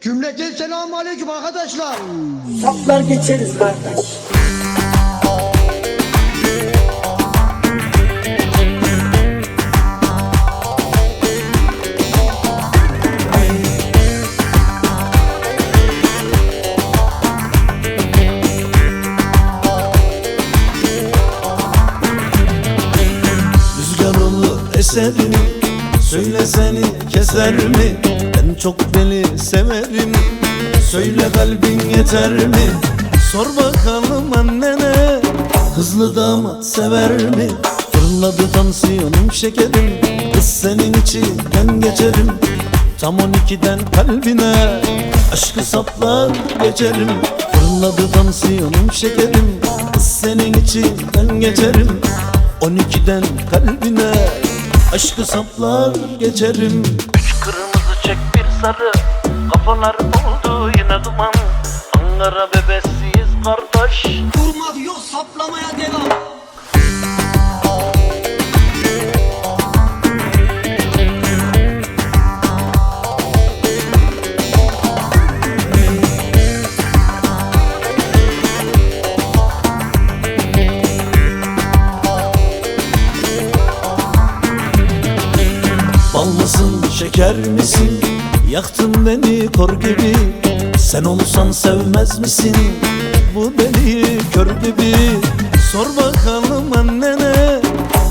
Cümleten selamun aleyküm arkadaşlar. Saplar geçeriz kardeş. Rüzgar olur eser mi? Söyle seni keser mi? Ben çok deli severim. Söyle kalbin yeter mi? Sor bakalım annene. Hızlı damat sever mi? Fırladı tansiyonum şekerim. Kız senin içinden geçerim. Tam 12'den kalbine Aşkı saplar geçerim. Fırladı tansiyonum şekerim. Kız senin içinden geçerim. 12'den kalbine Aşkı saplar geçerim. Üç kırmızı çek bir sarı Kafalar oldu yine duman. Ankara bebesiyiz kardeş. Durma diyor saplamaya devam. Bal mısın şeker misin Yaktın beni kor gibi. Sen olsan sevmez misin? Bu deli kör gibi. Sor bakalım annene.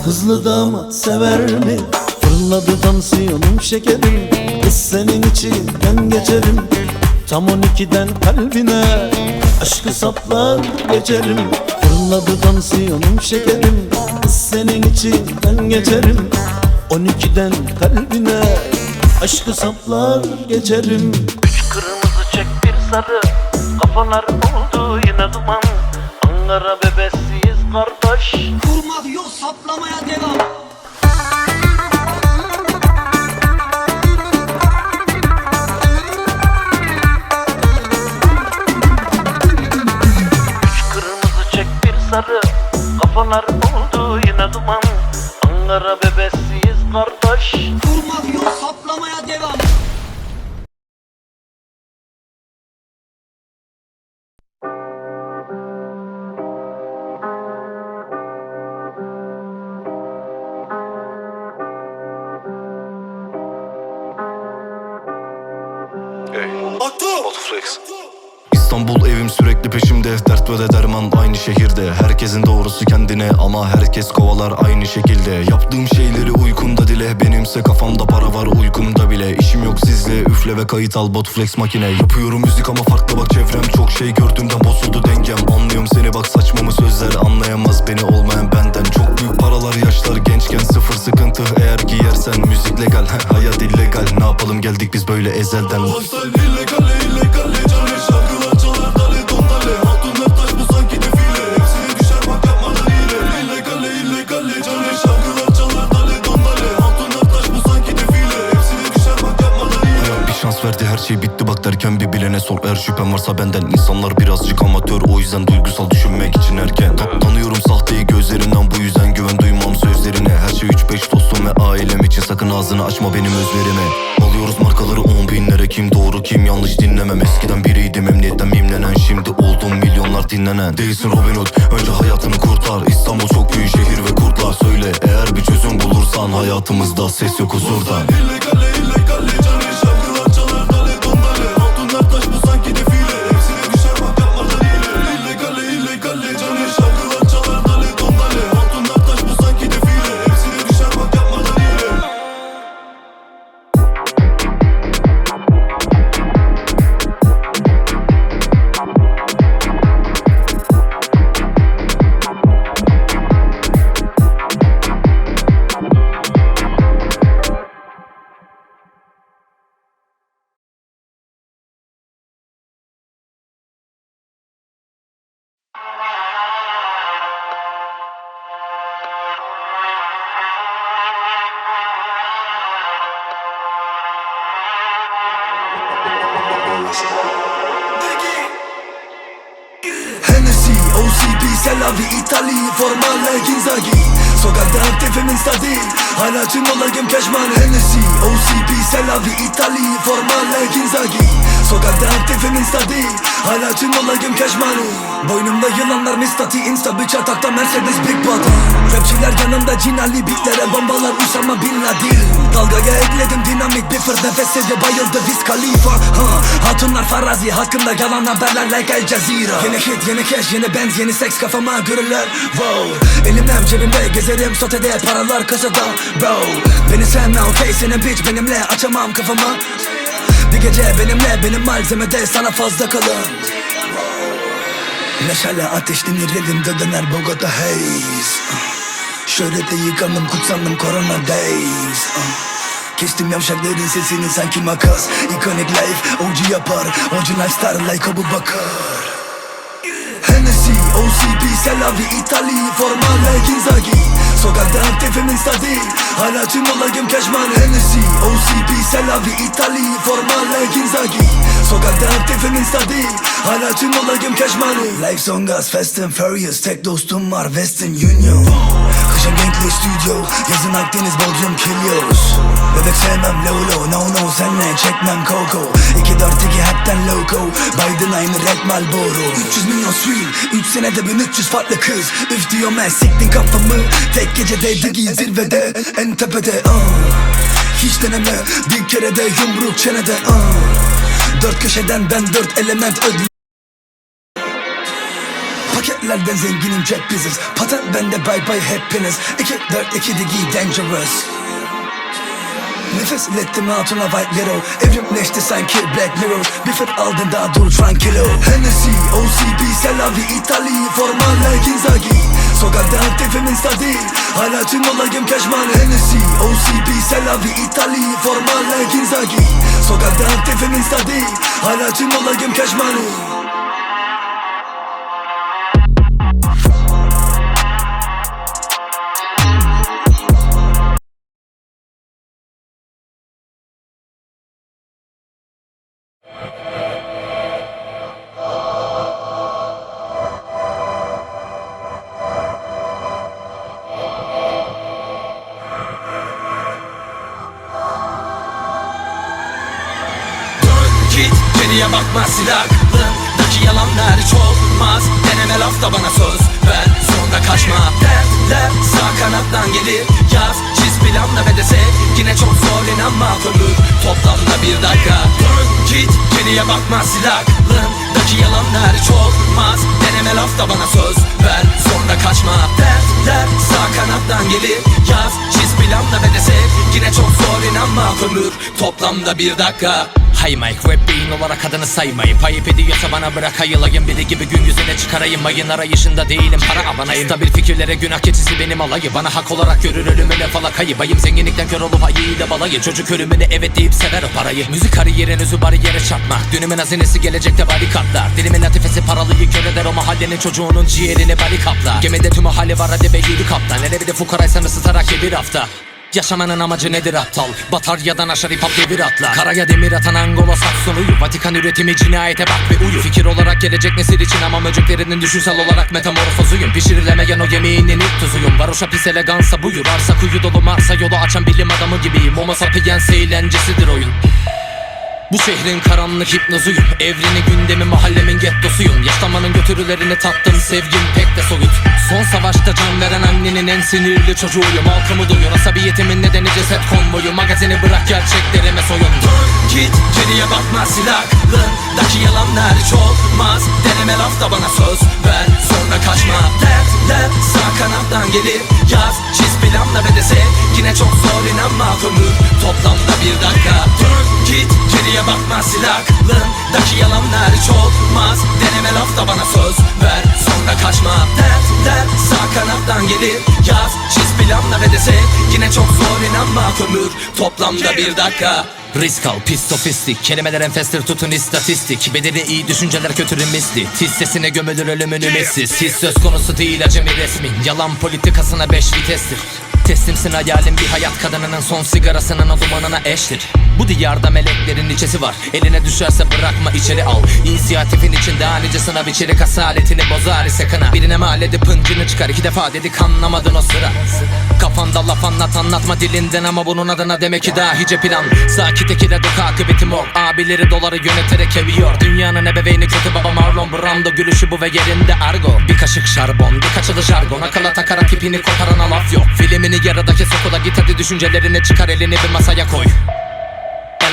Hızlı damat sever mi? Fırladı tansiyonum şekerim. Kız senin içinden geçerim. Tam 12'den kalbine Aşkı saplar geçerim. Fırladı tansiyonum şekerim. Kız senin içinden geçerim. 12'den kalbine Aşkı saplar geçerim. Üç kırmızı çek bir sarı. Kafalar oldu yine duman. Ankara bebesiyiz kardeş. Durma diyor saplamaya devam. Üç kırmızı çek bir sarı. Kafalar oldu yine duman. Ankara bebesiyiz kardeş Auto. Auto İstanbul evim sürekli peşimde. Dert ve de derman aynı şehirde. Herkesin doğrusu kendine ama herkes kovalar aynı şekilde. Yaptığım şeyleri uykunda dile. Benimse kafamda para var uykumda bile. İşim yok sizle. Üfle ve kayıt al Botflex makine. Yapıyorum müzik ama farklı bak çevrem. Çok şey gördüğümden bozuldu dengem. Anlıyorum seni bak saçmamı sözler Anlayamaz beni olmayan benden. Çok büyük paralar yaşlar gençken sıfır sıkıntı. Eğer giyersen müzik legal Hayat illegal. Ne yapalım? Geldik biz böyle ezelden. Hayat şey bitti bak derken bir bilene sor. Eğer şüphen varsa benden insanlar birazcık amatör. O yüzden duygusal düşünmek için erken. Ta- Tanıyorum sahteyi gözlerinden bu yüzden güven duymam sözlerine. Her şey 3-5 dostum ve ailem için. Sakın ağzını açma benim özverime Alıyoruz markaları 10 binlere. Kim doğru kim yanlış dinlemem. Eskiden biriydim emniyetten mimlenen. Şimdi oldum milyonlar dinlenen. Değilsin Robin Hood önce hayatını kurtar. İstanbul çok büyük şehir ve kurtlar. Söyle Eğer bir çözüm bulursan hayatımızda ses yok huzurdan Hennessy, OCP, Selavi, Itali, formale, Ginzagi Sokakta aktifim instabil Hala tüm olayım keşman. Hennessy, OCP, Selavi, Itali, formale, Ginzagi Sokakta aktifim insta değil Hala tüm olayım money Boynumda yılanlar mistati Insta bir çatakta Mercedes Big Body. Rapçiler yanımda cinali beatlere Bombalar Usama Bin Laden. Dalgaya ekledim dinamik bir fırt Nefes seviye bayıldı Wiz Khalifa. Ha. Hatunlar farazi hakkında yalan haberler like El Jazeera. Yeni hit yeni cash yeni benz yeni seks kafama görürler Wow. Elimden cebimde gezerim sotede paralar kasada. Bro Beni sevme okey senin bitch benimle açamam kafama bir gece benimle benim malzemede sana fazla kalın. Meşale ateşlenir elimde döner Bogota haze. Şöhrete yıkandım kutsandım korona days. Kestim yavşakların sesini sanki makas. Iconic life OG yapar. OG lifestyle like Abu Bakar. Hennessy, OCB, Selavi, İtali, Formale, Ginzagi Sokakta aktifim insta değil Hala tüm olayım keşman Hennessy, OCB, Selavi, İtali, Formale, Ginzagi Sokakta aktifim insta değil Hala tüm olayım keşman. Life on gas, Fast and Furious. Tek dostum var Western Union Kışın Genkley Studio Yazın Akdeniz Bodrum Kilios. Bebek sevmem Lolo. No no senle çekmem Coco. 2-4-2 hepten loco. Biden aynı Red Malboro 300 milyon swing. 3 senede 1300 farklı kız. Üf diyorum ben siktin kafamı. Tek gecede digi zirvede En tepede uh. Hiç deneme. Bir kere de yumruk çenede uh. Dört köşeden ben dört element ödül Paketlerden zenginim jet business Patent bende bye bye hepiniz. 2 4 2 digi dangerous. Nefes ilettim hatuna white little. Evrimleşti sanki Black Mirror. Bir fırt aldın daha dur tranquilo. Hennessy, OCB, Selavi, İtali Formale, Ginzagi Sokakta aktifim insta değil Hala tüm olayım keşman Hennessy, OCB, Selavi, İtali Formale, Ginzagi Sokakta aktifim insta değil Hala tüm olayım keşman bakma silahlındaki yalanlar hiç olmaz. Deneme lafta bana söz ver. Sonra kaçma. Dertler sağ kanattan gelir. Yaz çiz planla ve dese Yine çok zor inanma ömür. Toplamda bir dakika. Dön git geriye bakma silahlındaki yalanlar hiç olmaz. Deneme lafta bana söz ver. Sonra kaçma. Dertler sağ kanattan gelir. Yaz çiz planla ve dese Yine çok zor inanma ömür? Toplamda bir dakika. Hay Mike rap beyin olarak adını saymayın. Payıp ediyorsa bana bırak ayılayım. Biri gibi gün yüzüne çıkarayım. Mayın arayışında değilim. Para abanayım. Stabil fikirlere günah keçisi benim alayı Bana hak olarak görür ölümüne falakayı Bayım zenginlikten kör olup ayıyla balayı. Çocuk ölümüne evet deyip sever o parayı. Müzik kariyerin özü bariyere çarpmak. Dünümün hazinesi gelecekte barikatlar. Dilimin latifesi paralıyı kör eder o mahallenin çocuğunun ciğerini barikatlar. Gemide tüm hali var hadi be yedi kaptan. Hele bir de fukaraysan ısıtarak bir hafta Yaşamanın amacı nedir aptal? Bataryadan aşağı hip devir atla. Karaya demir atan Angola Sakson uyu Vatikan üretimi cinayete bak ve uyu. Fikir olarak gelecek nesil için ama möceklerinin düşünsel olarak metamorfozuyum. Pişirilemeyen o yemeğinin ilk tuzuyum. Varoşa pis elegansa buyur. Arsa kuyu dolu Mars'a yolu açan bilim adamı gibiyim. Homo sapiens eğlencesidir oyun bu şehrin karanlık hipnozuyum. Evreni gündemi mahallemin gettosuyum. Yaşlamanın götürülerini tattım sevgim pek de soyut. Son savaşta can veren annenin en sinirli çocuğuyum. Halkımı duyur asabiyetimin nedeni ceset konvoyu. Magazini bırak gerçeklerime soyun. Dön git geriye bakma silahlındaki yalanlar hiç olmaz Deneme lafta bana söz ver sonra kaçma. Dertler sağ kanattan gelir. Yaz çiz planla ve dese Yine çok zor inanma ömür toplamda bir dakika. Dön git geriye bakma silahlındaki yalanlar hiç olmaz Deneme lafta bana söz ver. Sonra kaçma. Dertler sağ kanattan gelir yaz. Çiz planla ve dese Yine çok zor inanma. Ömür toplamda bir dakika. Risk al pis sofistik Kelimeler enfestir tutun istatistik. Bedeni iyi düşünceler kötü misli Tiz sesine gömülür ölümün ümitsiz His söz konusu değil acemi resmin Yalan politikasına beş vitestir Teslimsin hayalin bir hayat kadınının son sigarasının dumanına eştir. Bu diyarda meleklerin içesi var? Eline düşerse bırakma içeri al. İnisiyatifin içinde hanice sınav içerik asaletini bozar ise kına Birine mal edip hıncını çıkar iki defa dedik anlamadın o sıra Kafanda laf anlat anlatma dilinden ama bunun adına demek ki dahice plan. Sakit ekile dök akıbeti mor Abileri doları yöneterek eviyor. Dünyanın ebeveyni kötü baba Marlon Brando Gülüşü bu ve yerinde argo. Bir kaşık şarbon bir kaçılı jargon. Akıla takarak ipini koparana laf yok. Filmini yarıdaki sokula git hadi düşüncelerini çıkar elini bir masaya koy.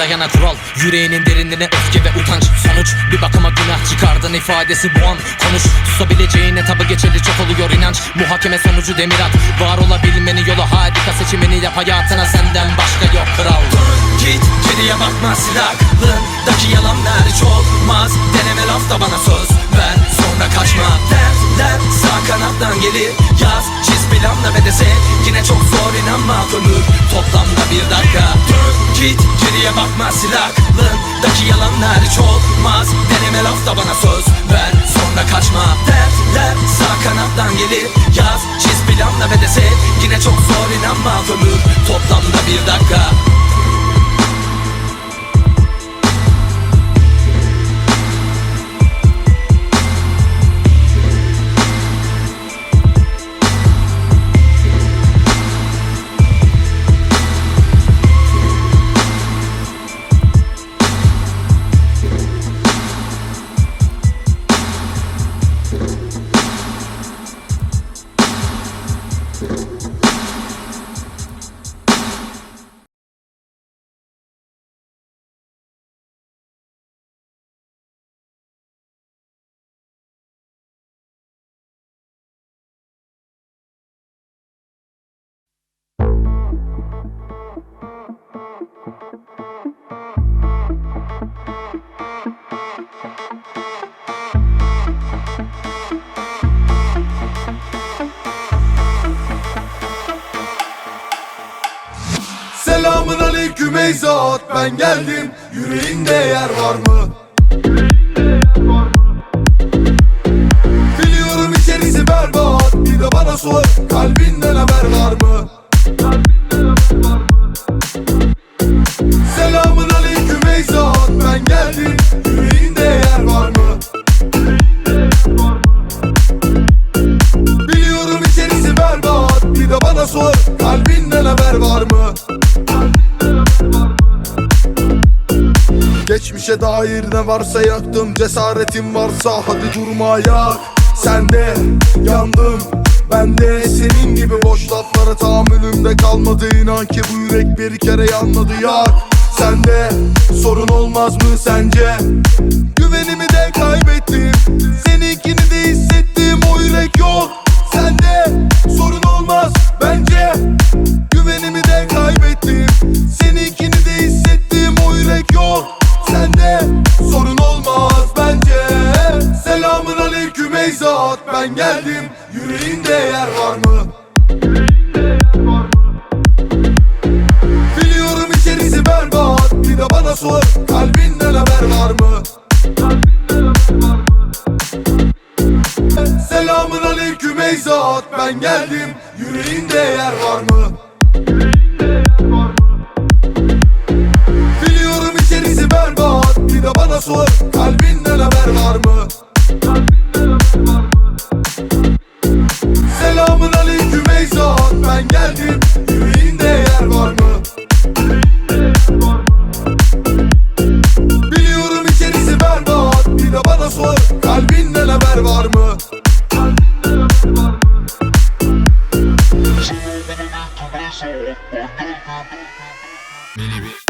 Ayağına kural Yüreğinin derinliğine öfke ve utanç. Sonuç bir bakıma günah çıkardın ifadesi bu an. Konuş susabileceğin etabı geçeli inanç Muhakeme sonucu demir at Var olabilmenin yolu harika. Seçimini yap hayatına. Senden başka yok kral. Dön git. Geriye bakma silahlındaki yalanlar çokmaz Deneme lafta bana söz ver. Sonra kaçma. Dertler sağ kanattan gelir. Yaz çiz planla ve dese. Yine çok zor inanma. Ömür toplamda bir dakika. Dön git. Geriye bakma silahlındaki yalanlar çokmaz Deneme lafta bana söz ver. Sonra kaçma kanattan gelir yaz çiz planla ve dese Yine çok zor inanma ömür toplamda bir dakika Selamın aleyküm ey zat ben geldim Yüreğinde yer var mı? Biliyorum içerisi berbat Bir de bana sor kalbinden haber var Dair ne varsa yaktım Cesaretim varsa hadi durma yak Sen de yandım ben de senin gibi boş laflara tahammülümde kalmadı. İnan ki bu yürek bir kere yanmadı yak Sen de sorun olmaz mı sence? Güvenimi de kaybettim Seninkini de hissettim o yürek yok ey zat ben geldim Yüreğinde yer var mı? Biliyorum içerisi berbat Bir de bana sor kalbinden haber var mı? Selamın aleyküm ey zat ben geldim Yüreğinde yer var mı? Biliyorum içerisi berbat Bir de bana sor Deli bir